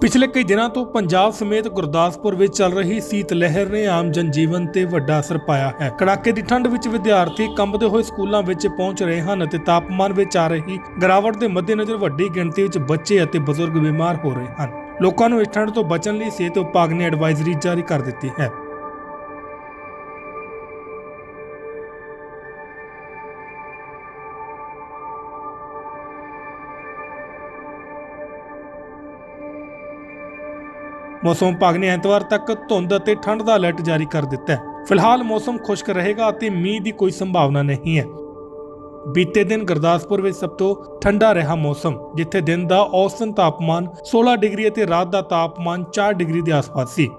ਪਿਛਲੇ ਕਈ ਦਿਨਾਂ ਤੋਂ ਪੰਜਾਬ ਸਮੇਤ ਗੁਰਦਾਸਪੁਰ ਵਿੱਚ ਚੱਲ ਰਹੀ ਸੀਤ ਲਹਿਰ ਨੇ ਆਮ ਜਨਜੀਵਨ ਤੇ ਵੱਡਾ ਅਸਰ ਪਾਇਆ ਹੈ। ਕੜਾਕੇ ਦੀ ਠੰਡ ਵਿੱਚ ਵਿਦਿਆਰਥੀ ਕੰਬਦੇ ਹੋਏ ਸਕੂਲਾਂ ਵਿੱਚ ਪਹੁੰਚ ਰਹੇ ਹਨ ਅਤੇ ਤਾਪਮਾਨ ਵਿੱਚ ਆ ਰਹੀ ਗਿਰਾਵਟ ਦੇ ਮੱਦੇਨਜ਼ਰ ਵੱਡੀ ਗਿਣਤੀ ਵਿੱਚ ਬੱਚੇ ਅਤੇ ਬਜ਼ੁਰਗ ਬਿਮਾਰ ਹੋ ਰਹੇ ਹਨ। ਲੋਕਾਂ ਨੂੰ ਇਸ ਠੰਡ ਤੋਂ ਬਚਣ ਲਈ ਸਿਹਤ ਵਿਭਾਗ ਨੇ ਐਡਵਾਈਜ਼ਰੀ ਜਾਰੀ ਕਰ ਦਿੱਤੀ ਹੈ। ਮੌਸਮ ਵਿਭਾਗ ਨੇ ਐਤਵਾਰ ਤੱਕ ਧੁੰਦ ਅਤੇ ਠੰਡ ਦਾ ਅਲਰਟ ਜਾਰੀ ਕਰ ਦਿੱਤਾ ਹੈ। ਫਿਲਹਾਲ ਮੌਸਮ ਖੁਸ਼ਕ ਰਹੇਗਾ ਅਤੇ ਮੀਂਹ ਦੀ ਕੋਈ ਸੰਭਾਵਨਾ ਨਹੀਂ ਹੈ। ਬੀਤੇ ਦਿਨ ਗੁਰਦਾਸਪੁਰ ਵਿੱਚ ਸਭ ਤੋਂ ਠੰਡਾ ਰਿਹਾ ਮੌਸਮ, ਜਿੱਥੇ ਦਿਨ ਦਾ ਔਸਤਨ ਤਾਪਮਾਨ 16 ਡਿਗਰੀ ਅਤੇ ਰਾਤ ਦਾ ਤਾਪਮਾਨ 4 ਡਿਗਰੀ ਦੇ ਆਸ-ਪਾਸ ਸੀ।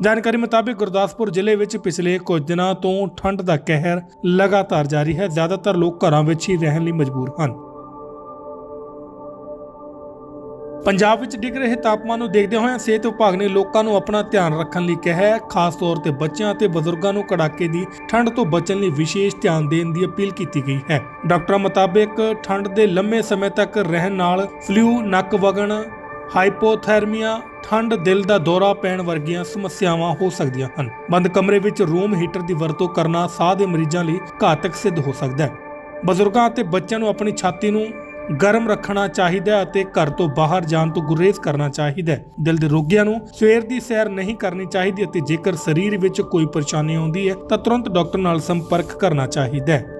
ਜਾਣਕਾਰੀ ਮੁਤਾਬਕ ਗੁਰਦਾਸਪੁਰ ਜ਼ਿਲ੍ਹੇ ਵਿੱਚ ਪਿਛਲੇ ਕੁਝ ਦਿਨਾਂ ਤੋਂ ਠੰਡ ਦਾ ਕਹਿਰ ਲਗਾਤਾਰ ਜਾਰੀ ਹੈ। ਜ਼ਿਆਦਾਤਰ ਲੋਕ ਘਰਾਂ ਵਿੱਚ ਹੀ ਰਹਿਣ ਲਈ ਮਜਬੂਰ ਹਨ। ਪੰਜਾਬ ਵਿੱਚ ਡਿੱਗ ਰਹੇ ਤਾਪਮਾਨ ਨੂੰ ਦੇਖਦੇ ਹੋਏ ਸਿਹਤ ਵਿਭਾਗ ਨੇ ਲੋਕਾਂ ਨੂੰ ਆਪਣਾ ਧਿਆਨ ਰੱਖਣ ਲਈ ਕਿਹਾ ਹੈ। ਖਾਸ ਤੌਰ ਤੇ ਬੱਚਿਆਂ ਅਤੇ ਬਜ਼ੁਰਗਾਂ ਨੂੰ ਕੜਾਕੇ ਦੀ ਠੰਡ ਤੋਂ ਬਚਣ ਲਈ ਵਿਸ਼ੇਸ਼ ਧਿਆਨ ਦੇਣ ਦੀ ਅਪੀਲ ਕੀਤੀ ਗਈ ਹੈ। ਡਾਕਟਰਾਂ ਮੁਤਾਬਕ ਠੰਡ ਦੇ ਲੰਮੇ ਸਮੇਂ ਤੱਕ ਰਹਿਣ ਨਾਲ ਫਲੂ, ਨੱਕ ਵਗਣ, ਹਾਈਪੋਥਰਮੀਆ, ਠੰਡ ਦਿਲ ਦਾ ਦੌਰਾ ਪੈਣ ਵਰਗੀਆਂ ਸਮੱਸਿਆਵਾਂ ਹੋ ਸਕਦੀਆਂ ਹਨ। ਬੰਦ ਕਮਰੇ ਵਿੱਚ ਰੂਮ ਹੀਟਰ ਦੀ ਵਰਤੋਂ ਕਰਨਾ ਸਾਹ ਦੇ ਮਰੀਜ਼ਾਂ ਲਈ ਘਾਤਕ ਸਿੱਧ ਹੋ ਸਕਦਾ ਹੈ। ਬਜ਼ੁਰਗਾਂ ਅਤੇ ਬੱਚਿਆਂ ਨੂੰ ਆਪਣੀ ਛਾਤੀ ਨੂੰ ਗਰਮ ਰੱਖਣਾ ਚਾਹੀਦਾ ਹੈ ਅਤੇ ਘਰ ਤੋਂ ਬਾਹਰ ਜਾਣ ਤੋਂ ਗੁਰੇਜ਼ ਕਰਨਾ ਚਾਹੀਦਾ ਹੈ। ਦਿਲ ਦੇ ਰੋਗੀਆਂ ਨੂੰ ਸਵੇਰ ਦੀ ਸੈਰ ਨਹੀਂ ਕਰਨੀ ਚਾਹੀਦੀ ਅਤੇ ਜੇਕਰ ਸਰੀਰ ਵਿੱਚ ਕੋਈ ਪਰੇਸ਼ਾਨੀ ਆਉਂਦੀ ਹੈ ਤਾਂ ਤੁਰੰਤ ਡਾਕਟਰ ਨਾਲ ਸੰਪਰਕ ਕਰਨਾ ਚਾਹੀਦਾ ਹੈ।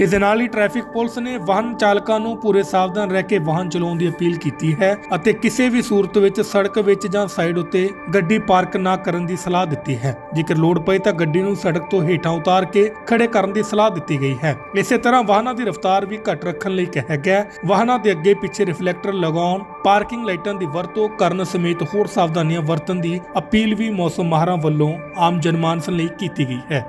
ਇਸ ਦੇ ਨਾਲ ਹੀ ਟ੍ਰੈਫਿਕ ਪੁਲਿਸ ਨੇ ਵਾਹਨ ਚਾਲਕਾਂ ਨੂੰ ਪੂਰੇ ਸਾਵਧਾਨ ਰਹਿ ਕੇ ਵਾਹਨ ਚਲਾਉਣ ਦੀ ਅਪੀਲ ਕੀਤੀ ਹੈ ਅਤੇ ਕਿਸੇ ਵੀ ਸੂਰਤ ਵਿੱਚ, ਸੜਕ ਵਿੱਚ ਜਾਂ ਸਾਈਡ ਉੱਤੇ ਗੱਡੀ ਪਾਰਕ ਨਾ ਕਰਨ ਦੀ ਸਲਾਹ ਦਿੱਤੀ ਹੈ। ਜੇਕਰ ਲੋੜ ਪਏ ਤਾਂ ਗੱਡੀ ਨੂੰ ਸੜਕ ਤੋਂ ਹੇਠਾਂ ਉਤਾਰ ਕੇ ਖੜੇ ਕਰਨ ਦੀ ਸਲਾਹ ਦਿੱਤੀ ਗਈ ਹੈ। ਇਸੇ ਤਰ੍ਹਾਂ ਵਾਹਨਾਂ ਦੀ ਰਫ਼ਤਾਰ ਵੀ ਘੱਟ ਰੱਖਣ ਲਈ ਕਿਹਾ ਗਿਆ ਵਾਹਨਾਂ ਦੇ ਅੱਗੇ ਪਿੱਛੇ ਰਿਫਲੈਕਟਰ ਲਗਾਉਣ ਪਾਰਕਿੰਗ ਲਾਈਟਾਂ ਦੀ ਵਰਤੋਂ ਕਰਨ ਸਮੇਤ ਹੋਰ ਸਾਵਧਾਨੀਆਂ ਵਰਤਣ ਦੀ ਅਪੀਲ ਵੀ ਮੌਸਮ ਮਾਹਰਾਂ ਵੱਲੋਂ ਆਮ ਜਨਮਾਨਸ ਲਈ ਕੀਤੀ ਗਈ ਹੈ।